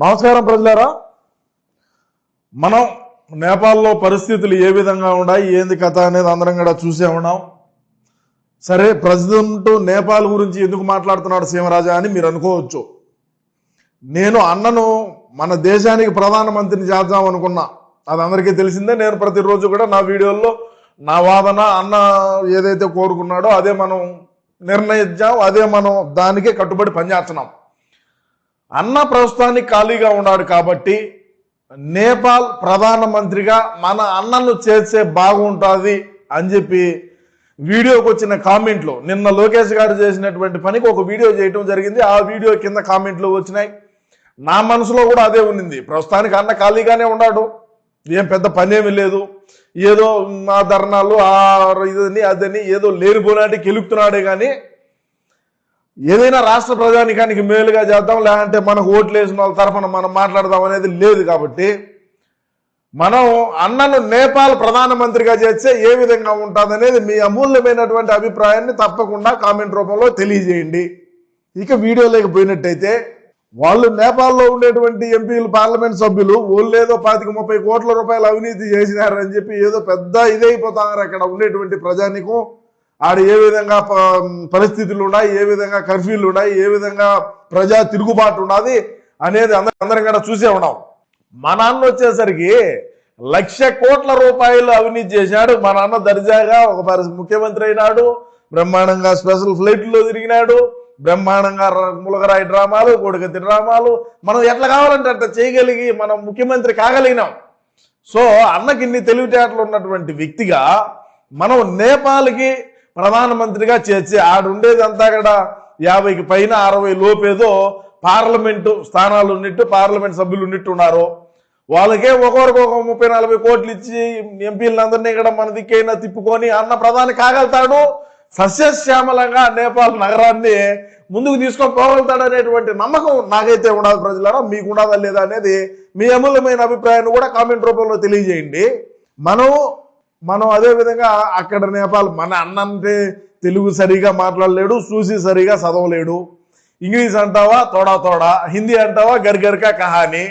నమస్కారం ప్రజలారా. మనం నేపాల్లో పరిస్థితులు ఏ విధంగా ఉన్నాయి ఏంది కథ అనేది అందరం కూడా చూసే ఉన్నాం. సరే ప్రెసిడెంట్ నేపాల్ గురించి ఎందుకు మాట్లాడుతున్నాడు సీమరాజా అని మీరు అనుకోవచ్చు. నేను అన్నను మన దేశానికి ప్రధానమంత్రిని చేద్దాం అనుకున్నా. అది అందరికీ తెలిసిందే నేను ప్రతిరోజు కూడా నా వీడియోల్లో నా వాదన అన్న ఏదైతే కోరుకున్నాడో అదే మనం నిర్ణయించాం అదే మనం దానికే కట్టుబడి పనిచేస్తున్నాం. అన్న ప్రస్తుతానికి ఖాళీగా ఉన్నాడు కాబట్టి నేపాల్ ప్రధానమంత్రిగా మన అన్నను చేస్తే బాగుంటుంది అని చెప్పి వీడియోకి వచ్చిన కామెంట్లు నిన్న లోకేష్ గారు చేసినటువంటి పనికి ఒక వీడియో చేయటం జరిగింది. ఆ వీడియో కింద కామెంట్లు వచ్చినాయి. నా మనసులో కూడా అదే ఉన్నింది. ప్రస్తుతానికి అన్న ఖాళీగానే ఉన్నాడు. ఏం పెద్ద పనేమి లేదు. ఏదో ఆ ధర్నాలు ఆ ఇదని అదని ఏదో లేనిపోనాటి గెలుపుతున్నాడే కానీ ఏదైనా రాష్ట్ర ప్రజానికానికి మేలుగా చేద్దాం లేదంటే మనకు ఓట్లు వేసిన వాళ్ళ తరఫున మనం మాట్లాడదాం అనేది లేదు కాబట్టి మనం అన్నను నేపాల్ ప్రధానమంత్రిగా చేస్తే ఏ విధంగా ఉంటుందనేది మీ అమూల్యమైనటువంటి అభిప్రాయాన్ని తప్పకుండా కామెంట్ రూపంలో తెలియజేయండి. ఇక వీడియోలోకి పోయినట్టయితే వాళ్ళు నేపాల్లో ఉండేటువంటి ఎంపీలు పార్లమెంట్ సభ్యులు వాళ్ళు ఏదో పాతిక ముప్పై కోట్ల రూపాయలు అవినీతి చేసినారని చెప్పి ఏదో పెద్ద ఇదైపోతున్నారు అక్కడ ఉండేటువంటి ప్రజానికం. ఆడ ఏ విధంగా పరిస్థితులు ఉన్నాయి ఏ విధంగా కర్ఫ్యూలు ఉన్నాయి ఏ విధంగా ప్రజా తిరుగుబాటు ఉన్నది అనేది అందరం అందరం కూడా చూసే ఉన్నాం. మా నాన్న వచ్చేసరికి లక్ష కోట్ల రూపాయలు అవినీతి చేశాడు. మా నాన్న దర్జాగా ఒక పరి- ముఖ్యమంత్రి అయినాడు. బ్రహ్మాండంగా స్పెషల్ ఫ్లైట్లో తిరిగినాడు. బ్రహ్మాండంగా ర- ములగరాయి డ్రామాలు కొడుకతి డ్రామాలు. మనం ఎట్లా కావాలంటే అట్లా చేయగలిగి మనం ముఖ్యమంత్రి కాగలిగినాం. సో అన్నకి ఇన్ని తెలివితేటలు ఉన్నటువంటి వ్యక్తిగా మనం నేపాల్కి ప్రధానమంత్రిగా చేర్చి ఆడుండేదంతా కూడా యాభైకి పైన అరవై లోపేదో పార్లమెంటు స్థానాలు ఉన్నట్టు పార్లమెంట్ సభ్యులు ఉన్నట్టు ఉన్నారు. వాళ్ళకే ఒకరికి ఒక ముప్పై నలభై కోట్లు ఇచ్చి ఎంపీలందరినీ ఇక్కడ మన దిక్కైనా తిప్పుకొని అన్న ప్రధాని కాగలుగుతాడు. సస్యశ్యామలంగా నేపాల్ నగరాన్ని ముందుకు తీసుకొని పోగలుగుతాడు అనేటువంటి నమ్మకం నాకైతే ఉండదు ప్రజలారా మీకు ఉండదా లేదా అనేది మీ అమూల్యమైన అభిప్రాయాన్ని కూడా కామెంట్ రూపంలో తెలియజేయండి. మనం మనం అదే విధంగా అక్కడ నేపాల్ మన అన్నంటే తెలుగు సరిగా మాట్లాడలేడు చూసి సరిగా చదవలేడు. ఇంగ్లీష్ అంటావా తోడా తోడా. హిందీ అంటావా గర్గర్కా కహాని.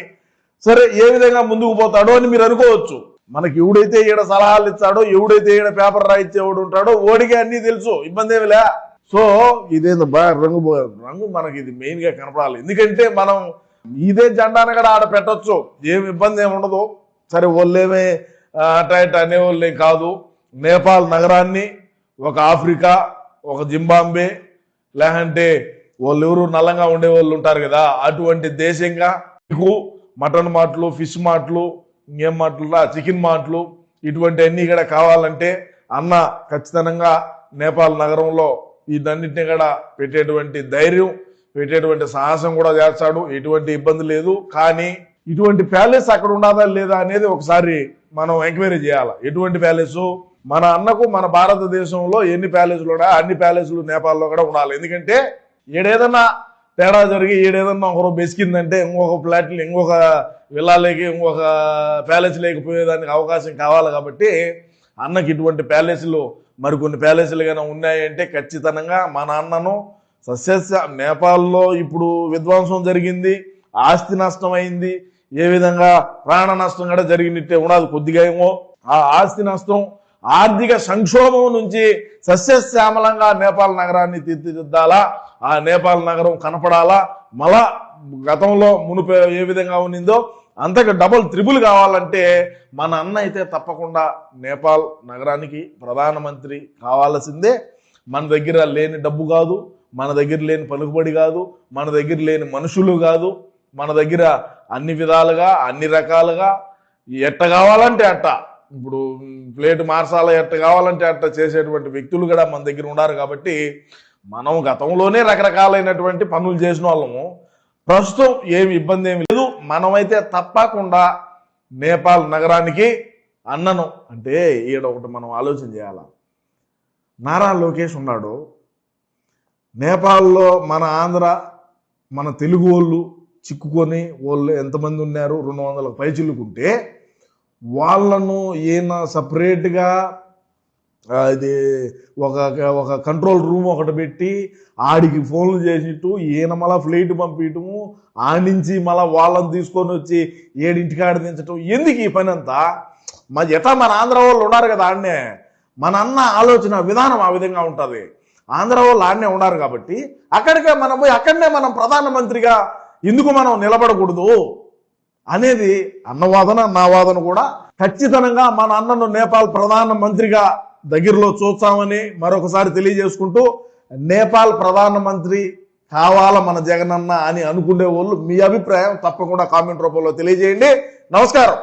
సరే ఏ విధంగా ముందుకు పోతాడో అని మీరు అనుకోవచ్చు. మనకి ఎవడైతే ఈడ సలహాలు ఇస్తాడో ఎవడైతే ఈడ పేపర్ రాయిచ్చేవాడు ఉంటాడో ఓడికి అన్నీ తెలుసు. ఇబ్బంది ఏమిలే సో ఇదేందో బాగా రంగు రంగు మనకి ఇది మెయిన్గా కనపడాలి. ఎందుకంటే మనం ఇదే జెండాను కూడా ఆడ పెట్టొచ్చు. ఏమి ఇబ్బంది ఏమి ఉండదు. సరే వాళ్ళేమే అట ఇట అనేవాళ్ళు కాదు. నేపాల్ నగరాన్ని ఒక ఆఫ్రికా ఒక జింబాంబే లేదంటే వాళ్ళు ఎవరు నల్లంగా ఉండేవాళ్ళు ఉంటారు కదా అటువంటి దేశంగా మీకు మటన్ మాటలు ఫిష్ మాటలు ఏం మాటలు చికెన్ మాటలు ఇటువంటి అన్ని కూడా కావాలంటే అన్న ఖచ్చితంగా నేపాల్ నగరంలో ఇదన్నిటిని కూడా పెట్టేటువంటి ధైర్యం పెట్టేటువంటి సాహసం కూడా చేస్తాడు. ఎటువంటి ఇబ్బంది లేదు. కానీ ఇటువంటి ప్యాలెస్ అక్కడ ఉన్నదా లేదా అనేది ఒకసారి మనం ఎంక్వైరీ చేయాలి? ఎటువంటి ప్యాలెస్? మన అన్నకు మన భారతదేశంలో ఎన్ని ప్యాలెస్లు ఉన్నాయో అన్ని ప్యాలెస్లు నేపాల్లో కూడా ఉండాలి. ఎందుకంటే ఏడేదన్నా తేడా జరిగి ఏడేదన్నా ఒకరు బెసికిందంటే ఇంకొక ఫ్లాట్లు ఇంకొక విల్లాలేకి ఇంకొక ప్యాలెస్ లేకపోయేదానికి అవకాశం కావాలి కాబట్టి అన్నకి ఇటువంటి ప్యాలెస్లు మరికొన్ని ప్యాలెస్లు కానీ ఉన్నాయంటే ఖచ్చితంగా మన అన్నను సస్యస్య నేపాల్లో ఇప్పుడు విధ్వంసం జరిగింది ఆస్తి నష్టం అయింది ఏ విధంగా ప్రాణ నష్టం కూడా జరిగినట్టే ఉండదు. కొద్దిగా ఏమో ఆ ఆస్తి నష్టం ఆర్థిక సంక్షోభం నుంచి సస్యశ్యామలంగా నేపాల్ నగరాన్ని తీర్చిదిద్దాలా? ఆ నేపాల్ నగరం కనపడాలా? మళ్ళా గతంలో మునుపు ఏ విధంగా ఉన్నిందో? అంతకు డబుల్ త్రిబుల్ కావాలంటే మన అన్న అయితే తప్పకుండా నేపాల్ నగరానికి ప్రధానమంత్రి కావాల్సిందే. మన దగ్గర లేని డబ్బు కాదు మన దగ్గర లేని పలుకుబడి కాదు మన దగ్గర లేని మనుషులు కాదు మన దగ్గర అన్ని విధాలుగా అన్ని రకాలుగా ఎట్ట కావాలంటే అట్ట. ఇప్పుడు ప్లేట్ మార్చాల ఎట్ట కావాలంటే అట్ట చేసేటువంటి వ్యక్తులు కూడా మన దగ్గర ఉన్నారు కాబట్టి మనం గతంలోనే రకరకాలైనటువంటి పనులు చేసిన వాళ్ళము. ప్రస్తుతం ఏమి ఇబ్బంది ఏమి లేదు. మనమైతే తప్పకుండా నేపాల్ నగరానికి అన్నను. అంటే ఈడ ఒకటి మనం ఆలోచన చేయాల? నారా లోకేష్ ఉన్నాడు. నేపాల్లో మన ఆంధ్ర మన తెలుగు వాళ్ళు చిక్కుకొని వాళ్ళు ఎంతమంది ఉన్నారు? రెండు వందల పైచిలుకుంటే వాళ్ళను ఈయన సపరేట్గా ఇది ఒక ఒక కంట్రోల్ రూమ్ ఒకటి పెట్టి ఆడికి ఫోన్లు చేసిట్టు ఈయన మళ్ళీ ఫ్లైట్ పంపించటము ఆడించి నుంచి మళ్ళా వాళ్ళని తీసుకొని వచ్చి ఏడింటికి ఆడ దించటం. ఎందుకు ఈ పని అంతా మా ఎట్లా మన ఆంధ్ర వాళ్ళు ఉన్నారు కదా ఆడనే? మన అన్న ఆలోచన విధానం ఆ విధంగా ఉంటుంది. ఆంధ్ర వాళ్ళు ఆడనే ఉన్నారు కాబట్టి అక్కడికే మనం పోయి అక్కడనే మనం ప్రధానమంత్రిగా ఎందుకు మనం నిలబడకూడదు? అనేది అన్నవాదన నా వాదన కూడా ఖచ్చితంగా మన అన్నను నేపాల్ ప్రధాన మంత్రిగా దగ్గరలో చూస్తామని మరొకసారి తెలియజేసుకుంటూ నేపాల్ ప్రధానమంత్రి కావాల మన జగనన్న అని అనుకునే వాళ్ళు మీ అభిప్రాయం తప్పకుండా కామెంట్ రూపంలో తెలియజేయండి. నమస్కారం.